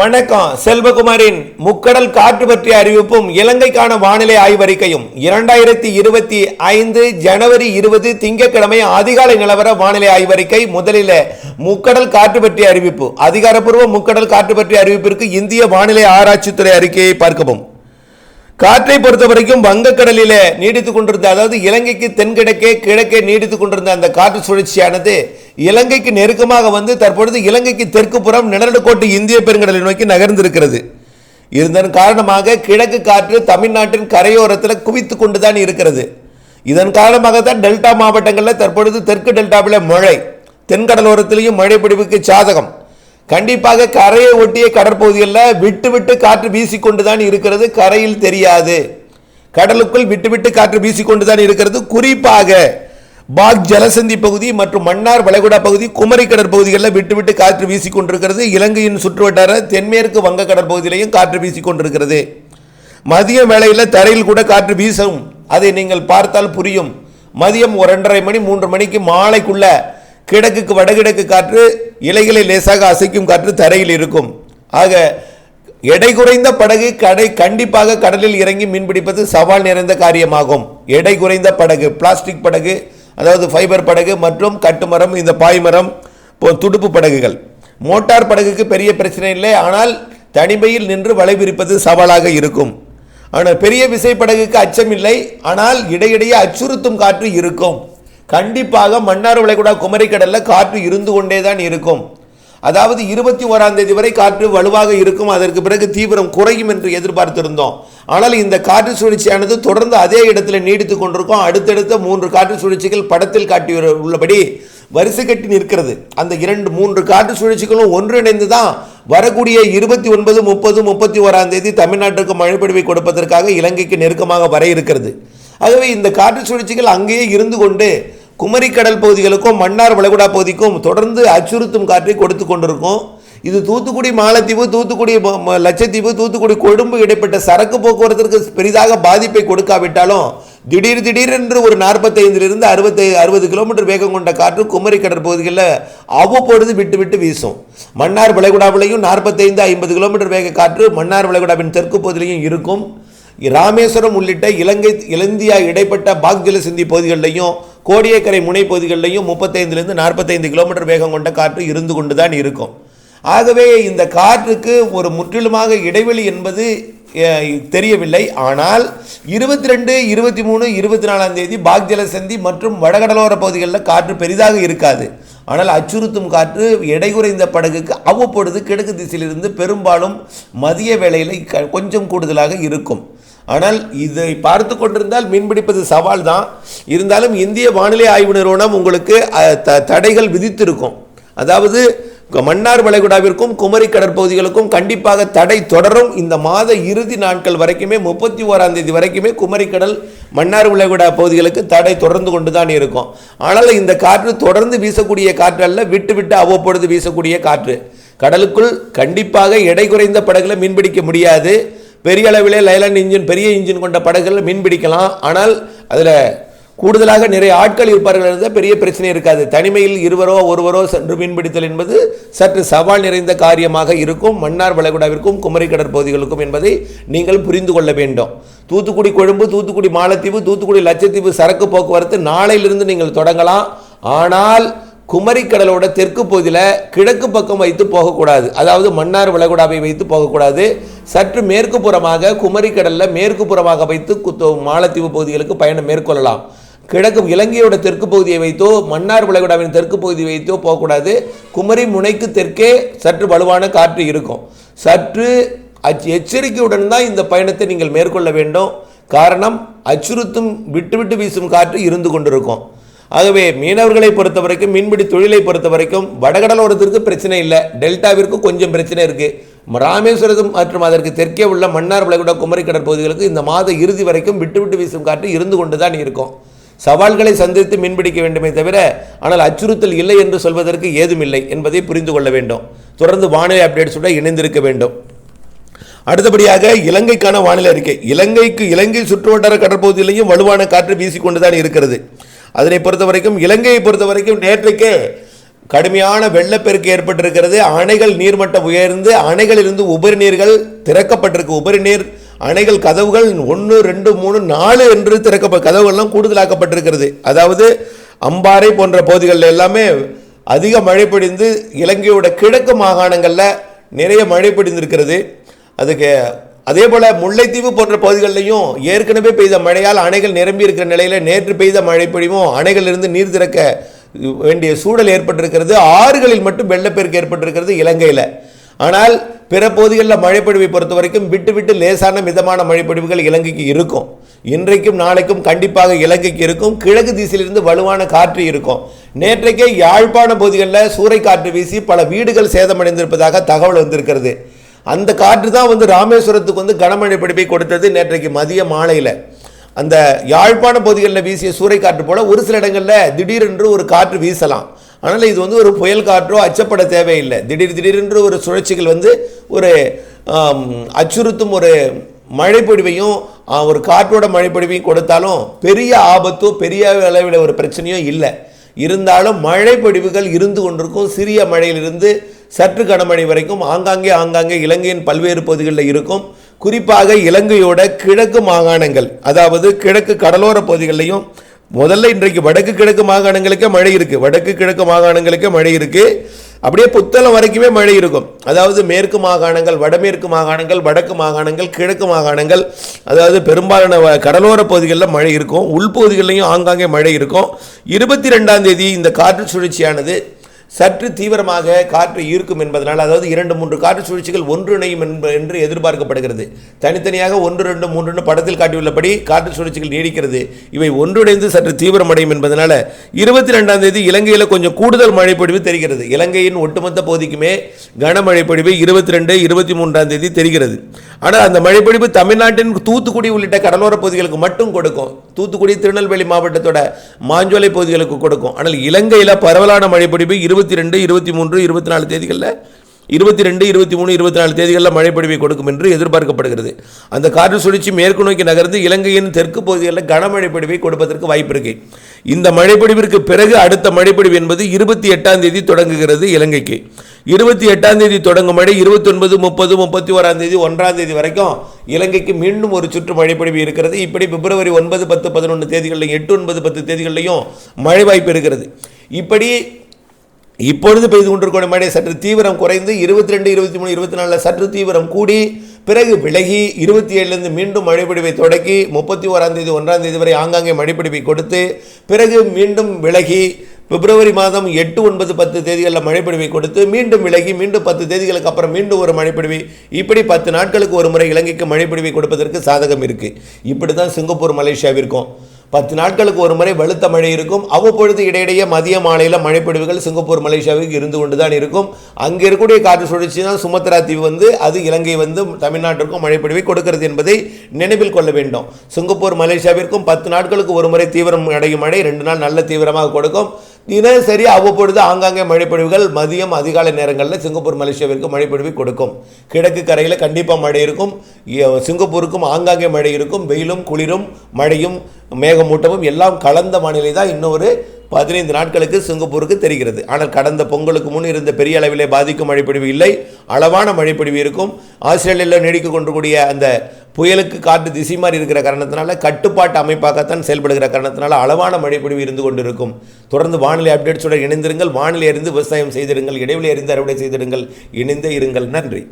வணக்கம். செல்வகுமாரின் முக்கடல் காற்று பற்றிய அறிவிப்பும் இலங்கைக்கான வானிலை ஆய்வறிக்கையும் இரண்டாயிரத்தி இருபத்தி ஐந்து ஜனவரி இருபது திங்கட்கிழமை அதிகாலை நிலவர வானிலை ஆய்வறிக்கை முதலில் முக்கடல் காற்று பற்றிய அறிவிப்பு. அதிகாரப்பூர்வ முக்கடல் காற்று பற்றிய அறிவிப்பிற்கு இந்திய வானிலை ஆராய்ச்சித்துறை அறிக்கையை பார்க்கவும். காற்றை பொறுத்த வரைக்கும் வங்கக்கடலிலே நீடித்துக் கொண்டிருந்த அதாவது இலங்கைக்கு தென்கிழக்கே கிழக்கே நீடித்துக் கொண்டிருந்த அந்த காற்று சுழற்சியானது இலங்கைக்கு நெருக்கமாக வந்து தற்பொழுது இலங்கைக்கு தெற்கு புறம் நிழலுக்கோட்டு இந்திய பெருங்கடலை நோக்கி நகர்ந்திருக்கிறது. இதன் காரணமாக கிழக்கு காற்று தமிழ்நாட்டின் கரையோரத்தில் குவித்து கொண்டு தான் இருக்கிறது. இதன் காரணமாக தான் டெல்டா மாவட்டங்களில் தற்பொழுது தெற்கு டெல்டாவில் மழை தென்கடலோரத்திலையும் மழை பிடிவுக்கு சாதகம். கண்டிப்பாக கரையை ஒட்டிய கடற்பகுதிகளில் விட்டு விட்டு காற்று வீசிக்கொண்டுதான் இருக்கிறது கரையில் தெரியாது. கடலுக்குள் விட்டு விட்டு காற்று வீசிக்கொண்டுதான் இருக்கிறது. குறிப்பாக பாக் ஜலசந்தி பகுதி மற்றும் மன்னார் வளைகுடா பகுதி குமரி கடற்பகுதிகளில் விட்டு விட்டு காற்று வீசிக்கொண்டிருக்கிறது. இலங்கையின் சுற்றுவட்டார தென்மேற்கு வங்க கடற்பகுதியிலையும் காற்று வீசிக்கொண்டிருக்கிறது. மதிய வேளையில் தரையில் கூட காற்று வீசும். அதை நீங்கள் பார்த்தால் புரியும். மதியம் ஒரு ரெண்டரை மணி மூன்று மணிக்கு மாலைக்குள்ளே கிழக்குக்கு வடகிழக்கு காற்று இலைகளை லேசாக அசைக்கும் காற்று தரையில் இருக்கும். ஆக எடை குறைந்த படகு கடை கண்டிப்பாக கடலில் இறங்கி மீன்பிடிப்பது சவால் நிறைந்த காரியமாகும். எடை குறைந்த படகு பிளாஸ்டிக் படகு அதாவது ஃபைபர் படகு மற்றும் கட்டுமரம் இந்த பாய்மரம் போ- துடுப்பு படகுகள். மோட்டார் படகுக்கு பெரிய பிரச்சனை இல்லை ஆனால் தனிமையில் நின்று வலை விரிப்பது சவாலாக இருக்கும். ஆனால் பெரிய விசைப்படகுக்கு படகுக்கு அச்சமில்லை ஆனால் இடையிடையே அச்சுறுத்தும் காற்று இருக்கும். கண்டிப்பாக மன்னார் வளைகுடா குமரிக்கடலில் காற்று இருந்து கொண்டே தான் இருக்கும். அதாவது இருபத்தி ஓராம் தேதி வரை காற்று வலுவாக இருக்கும். அதற்கு பிறகு தீவிரம் குறையும் என்று எதிர்பார்த்திருந்தோம். ஆனால் இந்த காற்று சுழற்சியானது தொடர்ந்து அதே இடத்துல நீடித்து கொண்டிருக்கும். அடுத்தடுத்த மூன்று காற்று சுழற்சிகள் படத்தில் காட்டி உள்ளபடி வரிசை கட்டி நிற்கிறது. அந்த இரண்டு மூன்று காற்று சுழற்சிகளும் ஒன்றிணைந்து தான் வரக்கூடிய இருபத்தி ஒன்பது முப்பது முப்பத்தி ஓராம் தேதி தமிழ்நாட்டுக்கு மழைப்பொழிவை கொடுப்பதற்காக இலங்கைக்கு நெருக்கமாக வர இருக்கிறது. ஆகவே இந்த காற்று சுழற்சிகள் அங்கேயே இருந்து கொண்டு குமரி கடல் பகுதிகளுக்கும் மன்னார் வளைகுடா பகுதிக்கும் தொடர்ந்து அச்சுறுத்தும் காற்றை கொடுத்து கொண்டிருக்கும். இது தூத்துக்குடி மாலத்தீவு தூத்துக்குடி லட்சத்தீவு தூத்துக்குடி கொழும்பு இடைப்பட்ட சரக்கு போக்குவரத்திற்கு பெரிதாக பாதிப்பை கொடுக்காவிட்டாலும் திடீர் திடீரென்று ஒரு நாற்பத்தைந்திலிருந்து அறுபத்தை அறுபது கிலோமீட்டர் வேகம் கொண்ட காற்று குமரி கடற்பகுதிகளில் அவ்வப்பொழுது விட்டு விட்டு வீசும். மன்னார் விளைகுடாவிலையும் நாற்பத்தைந்து ஐம்பது கிலோமீட்டர் வேக காற்று மன்னார் வளைகுடாவின் தெற்கு பகுதியிலையும் இருக்கும். ராமேஸ்வரம் உள்ளிட்ட இலங்கை இலந்தியா இடைப்பட்ட பாக்ஜல சிந்தி பகுதிகளிலையும் கோடியக்கரை முனை பகுதிகளிலையும் முப்பத்தைந்துலேருந்து நாற்பத்தைந்து கிலோமீட்டர் வேகம் கொண்ட காற்று இருந்து கொண்டு தான் இருக்கும். ஆகவே இந்த காற்றுக்கு ஒரு முற்றிலுமாக இடைவெளி என்பது தெரியவில்லை. ஆனால் இருபத்தி ரெண்டு இருபத்தி மூணு இருபத்தி நாலாம் தேதி பாக்ஜல சந்தி மற்றும் வடகடலோர பகுதிகளில் காற்று பெரிதாக இருக்காது. ஆனால் அச்சுறுத்தும் காற்று எடை குறைந்த படகுக்கு அவ்வப்பொழுது கிழக்கு திசையிலிருந்து பெரும்பாலும் மதிய வேளையில் க- கொஞ்சம் கூடுதலாக இருக்கும். ஆனால் இதை பார்த்து கொண்டிருந்தால் மீன்பிடிப்பது சவால் தான் இருந்தாலும் இந்திய வானிலை ஆய்வு நிறுவனம் உங்களுக்கு த- தடைகள் விதித்திருக்கும். அதாவது மன்னார் வளைகுடாவிற்கும் குமரி கடற்பகுதிகளுக்கும் கண்டிப்பாக தடை தொடரும். இந்த மாத இறுதி நாட்கள் வரைக்குமே முப்பத்தி ஓராம் தேதி வரைக்குமே குமரிக்கடல் மன்னார் வளைகுடா பகுதிகளுக்கு தடை தொடர்ந்து கொண்டு தான் இருக்கும். ஆனால் இந்த காற்று தொடர்ந்து வீசக்கூடிய காற்று அல்ல விட்டு விட்டு அவ்வப்பொழுது வீசக்கூடிய காற்று. கடலுக்குள் கண்டிப்பாக எடை குறைந்த படகுல மீன்பிடிக்க முடியாது. பெரிய அளவிலே லைலாண்ட் இன்ஜின் பெரிய இன்ஜின் கொண்ட படகுகள் மீன் பிடிக்கலாம் ஆனால் அதில் கூடுதலாக நிறைய ஆட்கள் இருப்பார்கள் இருந்தால் பெரிய பிரச்சனை இருக்காது. தனிமையில் இருவரோ ஒருவரோ சென்று மீன்பிடித்தல் என்பது சற்று சவால் நிறைந்த காரியமாக இருக்கும். மன்னார் வளைகுடாவிற்கும் குமரி கடற்பகுதிகளுக்கும் என்பதை நீங்கள் புரிந்து கொள்ள வேண்டும். தூத்துக்குடி கொழும்பு தூத்துக்குடி மாலத்தீவு தூத்துக்குடி லட்சத்தீவு சரக்கு போக்குவரத்து நாளையிலிருந்து நீங்கள் தொடங்கலாம். ஆனால் குமரி கடலோட தெற்கு பகுதியில் கிழக்கு பக்கம் வைத்து போகக்கூடாது. அதாவது மன்னார் வளைகுடாவை வைத்து போகக்கூடாது. சற்று மேற்கு புறமாக குமரி கடலில் மேற்கு புறமாக வைத்து மாலத்தீவு பகுதிகளுக்கு பயணம் மேற்கொள்ளலாம். கிழக்கு இலங்கையோட தெற்கு பகுதியை வைத்தோ மன்னார் வளைகுடாவின் தெற்கு பகுதியை வைத்தோ போகக்கூடாது. குமரி முனைக்கு தெற்கே சற்று வலுவான காற்று இருக்கும். சற்று அச் எச்சரிக்கையுடன் தான் இந்த பயணத்தை நீங்கள் மேற்கொள்ள வேண்டும். காரணம் அச்சுறுத்தும் விட்டு விட்டு வீசும் காற்று இருந்து கொண்டிருக்கும். ஆகவே மீனவர்களை பொறுத்த வரைக்கும் மீன்பிடி தொழிலை பொறுத்த வரைக்கும் வடகடலோரத்திற்கு பிரச்சனை இல்லை. டெல்டாவிற்கு கொஞ்சம் பிரச்சனை இருக்குது ராமேஸ்வரம் மற்றும் அதற்கு தெற்கே உள்ள மன்னார் வளைகுடா குமரி கடற்பகுதிகளுக்கு இந்த மாத இறுதி வரைக்கும் விட்டு விட்டு வீசும் காற்று இருந்து கொண்டு தான் இருக்கும். சவால்களை சந்தித்து மீன்பிடிக்க வேண்டுமே தவிர ஆனால் அச்சுறுத்தல் இல்லை என்று சொல்வதற்கு ஏதும் இல்லை என்பதை புரிந்து கொள்ள வேண்டும். தொடர்ந்து வானிலை அப்டேட்ஸுடன் இணைந்திருக்க வேண்டும். அடுத்தபடியாக இலங்கைக்கான வானிலை அறிக்கை. இலங்கைக்கு இலங்கை சுற்றுவட்டார கடற்பகுதியிலையும் வலுவான காற்று வீசிக்கொண்டுதான் இருக்கிறது. அதனை பொறுத்த வரைக்கும் இலங்கையை பொறுத்த வரைக்கும் நேற்றைக்கே கடுமையான வெள்ளப்பெருக்கு ஏற்பட்டிருக்கிறது. அணைகள் நீர்மட்டம் உயர்ந்து அணைகளிலிருந்து உபரி நீர்கள் திறக்கப்பட்டிருக்கு. உபரி நீர் அணைகள் கதவுகள் ஒன்று ரெண்டு மூணு நாலு என்று திறக்கப்ப கதவுகள்லாம் கூடுதலாக்கப்பட்டிருக்கிறது. அதாவது அம்பாறை போன்ற பகுதிகளில் எல்லாமே அதிக மழை பொழிந்து இலங்கையோட கிழக்கு மாகாணங்களில் நிறைய மழை பொழிந்திருக்கிறது. அதுக்கு அதே போல் முல்லைத்தீவு போன்ற பகுதிகளிலையும் ஏற்கனவே பெய்த மழையால் அணைகள் நிரம்பி இருக்கிற நிலையில் நேற்று பெய்த மழை பொழிவும் அணைகளிலிருந்து நீர் திறக்க வேண்டிய சூழல் ஏற்பட்டிருக்கிறது. ஆறுகளில் மட்டும் வெள்ளப்பெருக்கு ஏற்பட்டிருக்கிறது இலங்கையில். ஆனால் பிற பகுதிகளில் மழைப்பொழிவை பொறுத்த வரைக்கும் விட்டு விட்டு லேசான மிதமான மழைப்பொழிவுகள் இலங்கைக்கு இருக்கும். இன்றைக்கும் நாளைக்கும் கண்டிப்பாக இலங்கைக்கு இருக்கும். கிழக்கு திசையிலிருந்து வலுவான காற்று இருக்கும். நேற்றைக்கே யாழ்ப்பாண பகுதிகளில் சூறைக்காற்று வீசி பல வீடுகள் சேதமடைந்திருப்பதாக தகவல் வந்திருக்கிறது. அந்த காற்று தான் வந்து ராமேஸ்வரத்துக்கு வந்து கனமழை பிடிப்பை கொடுத்தது நேற்றைக்கு மதிய மாலையில். அந்த யாழ்ப்பாண பகுதிகளில் வீசிய சூறைக்காற்று போல் ஒரு சில இடங்களில் திடீரென்று ஒரு காற்று வீசலாம். ஆனால் இது வந்து ஒரு புயல் காற்றோ அச்சப்பட தேவையில்லை. திடீர் திடீரென்று ஒரு சுழற்சிகள் வந்து ஒரு அச்சுறுத்தும் ஒரு மழைப்பொழிவையும் ஒரு காற்றோட மழைப்பொழிவையும் கொடுத்தாலும் பெரிய ஆபத்தோ பெரிய அளவில் ஒரு பிரச்சனையோ இல்லை. இருந்தாலும் மழைப்பொழிவுகள் இருந்து கொண்டிருக்கும். சிறிய மழையிலிருந்து சற்று கனமழை வரைக்கும் ஆங்காங்கே ஆங்காங்கே இலங்கையின் பல்வேறு பகுதிகளில் இருக்கும். குறிப்பாக இலங்கையோட கிழக்கு மாகாணங்கள் அதாவது கிழக்கு கடலோர பகுதிகளிலையும் முதல்ல இன்றைக்கு வடக்கு கிழக்கு மாகாணங்களுக்கே மழை இருக்குது வடக்கு கிழக்கு மாகாணங்களுக்கே மழை இருக்குது அப்படியே புத்தளம் வரைக்குமே மழை இருக்கும். அதாவது மேற்கு மாகாணங்கள் வடமேற்கு மாகாணங்கள் வடக்கு மாகாணங்கள் கிழக்கு மாகாணங்கள் அதாவது பெரும்பாலான கடலோர பகுதிகளில் மழை இருக்கும். உள்பகுதிகளிலையும் ஆங்காங்கே மழை இருக்கும். இருபத்தி ரெண்டாம் தேதி இந்த காற்று சுழற்சியானது சற்று தீவிரமாக காற்று ஈர்க்கும் என்பதனால் அதாவது இரண்டு மூன்று காற்று சுழற்சிகள் ஒன்றிணையும் என்ப என்று எதிர்பார்க்கப்படுகிறது. தனித்தனியாக ஒன்று ரெண்டு மூன்றுன்னு படத்தில் காட்டியுள்ளபடி காற்று சுழற்சிகள் நீடிக்கிறது. இவை ஒன்றிணைந்து சற்று தீவிரமடையும் என்பதனால் இருபத்தி ரெண்டாம் தேதி இலங்கையில் கொஞ்சம் கூடுதல் மழை பொழிவு தெரிகிறது. இலங்கையின் ஒட்டுமொத்த பகுதிக்குமே கனமழை பொழிவு இருபத்தி ரெண்டு இருபத்தி மூன்றாம் தேதி தெரிகிறது. ஆனால் அந்த மழைப்பொழிவு தமிழ்நாட்டின் தூத்துக்குடி உள்ளிட்ட கடலோர பகுதிகளுக்கு மட்டும் கொடுக்கும். தூத்துக்குடி திருநெல்வேலி மாவட்டத்தோட மாஞ்சோலை பகுதிகளுக்கு கொடுக்கும். ஆனால் இலங்கையில் பரவலான மழைப்பொழிவு இருபத்தி ரெண்டு இருபத்தி மூன்று இருபத்தி நாலு தேதிகளில் இருபத்தி ரெண்டு இருபத்தி மூணு இருபத்தி நாலு தேதிகளில் மழைப்பொழிவை கொடுக்கும் என்று எதிர்பார்க்கப்படுகிறது. அந்த காற்று சுழற்சி மேற்கு நோக்கி நகர்ந்து இலங்கையின் தெற்கு பகுதிகளில் கனமழை பொழிவை கொடுப்பதற்கு வாய்ப்பு இருக்கு. இந்த மழைப்பொழிவிற்கு பிறகு அடுத்த மழைப்பொழிவு என்பது இருபத்தி எட்டாம் தேதி தொடங்குகிறது இலங்கைக்கு. இருபத்தி எட்டாம் தேதி தொடங்கும் மழை இருபத்தி ஒன்பது முப்பது முப்பத்தி ஓராம் தேதி ஒன்றாம் தேதி வரைக்கும் இலங்கைக்கு மீண்டும் ஒரு சுற்று மழைப்பொழிவு இருக்கிறது. இப்படி பிப்ரவரி ஒன்பது பத்து பதினொன்று தேதிகளில் எட்டு ஒன்பது பத்து தேதிகளிலையும் மழை வாய்ப்பு இருக்கிறது. இப்படி இப்பொழுது பெய்து கொண்டிருக்கிற மழை சற்று தீவிரம் குறைந்து இருபத்தி ரெண்டு இருபத்தி மூணு இருபத்தி நாலில் சற்று தீவிரம் கூடி பிறகு விலகி இருபத்தி ஏழுலேருந்து மீண்டும் மழைப்பிடிவை தொடக்கி முப்பத்தி ஓராம் தேதி ஒன்றாம் தேதி வரை ஆங்காங்கே மழைப்பிடிவை கொடுத்து பிறகு மீண்டும் விலகி பிப்ரவரி மாதம் எட்டு ஒன்பது பத்து தேதிகளில் மழைப்பிடிவை கொடுத்து மீண்டும் விலகி மீண்டும் பத்து தேதிகளுக்கு அப்புறம் மீண்டும் ஒரு மழைப்பிடிவை இப்படி பத்து நாட்களுக்கு ஒரு முறை இலங்கைக்கு மழைப்பிடிவை கொடுப்பதற்கு சாதகம் இருக்குது இப்படி தான் சிங்கப்பூர் மலேசியாவிற்கும். பத்து நாட்களுக்கு ஒரு முறை வலுத்த மழை இருக்கும். அவ்வப்பொழுது இடையிடையே மதிய மாலையில் மழைப்பொழிவுகள் சிங்கப்பூர் மலேசியாவுக்கு இருந்து கொண்டு தான் இருக்கும். அங்கே இருக்கக்கூடிய காற்று சுழற்சி தான் சுமத்ரா தீவு வந்து அது இலங்கை வந்து தமிழ்நாட்டிற்கும் மழைப்பொழிவை கொடுக்கிறது என்பதை நினைவில் கொள்ள வேண்டும். சிங்கப்பூர் மலேசியாவிற்கும் பத்து நாட்களுக்கு ஒரு முறை தீவிரம் அடையும் மழை ரெண்டு நாள் நல்ல தீவிரமாக கொடுக்கும். தினசரி அவ்வப்பொழுது ஆங்காங்கே மழைப்பொழிவுகள் மதியம் அதிகாலை நேரங்களில் சிங்கப்பூர் மலேசியாவிற்கு மழைப்பொழிவை கொடுக்கும். கிழக்கு கரையில் கண்டிப்பாக மழை இருக்கும். சிங்கப்பூருக்கும் ஆங்காங்கே மழை இருக்கும். வெயிலும் குளிரும் மழையும் மேகமூட்டமும் எல்லாம் கலந்த வானிலை தான் இன்னொரு பதினைந்து நாட்களுக்கு சிங்கப்பூருக்கு தெரிகிறது. ஆனால் கடந்த பொங்கலுக்கு முன் இருந்த பெரிய அளவிலே பாதிக்கும் மழைப்பொழிவு இல்லை. அளவான மழைப்பொழிவு இருக்கும். ஆஸ்திரேலியாவில் நீடிக்க கொண்டக்கூடிய அந்த புயலுக்கு காற்று திசை மாறி இருக்கிற காரணத்தினால கட்டுப்பாட்டு அமைப்பாகத்தான் செயல்படுகிற காரணத்தினால அளவான மழைப்பொழிவு இருந்து கொண்டிருக்கும். தொடர்ந்து வானிலை அப்டேட்ஸுடன் இணைந்திருங்கள். வானிலை அறிந்து விவசாயம் செய்திருங்கள் இடைவெளி அறிந்து அறுவடை செய்திருங்கள் இணைந்தே இருங்கள். நன்றி.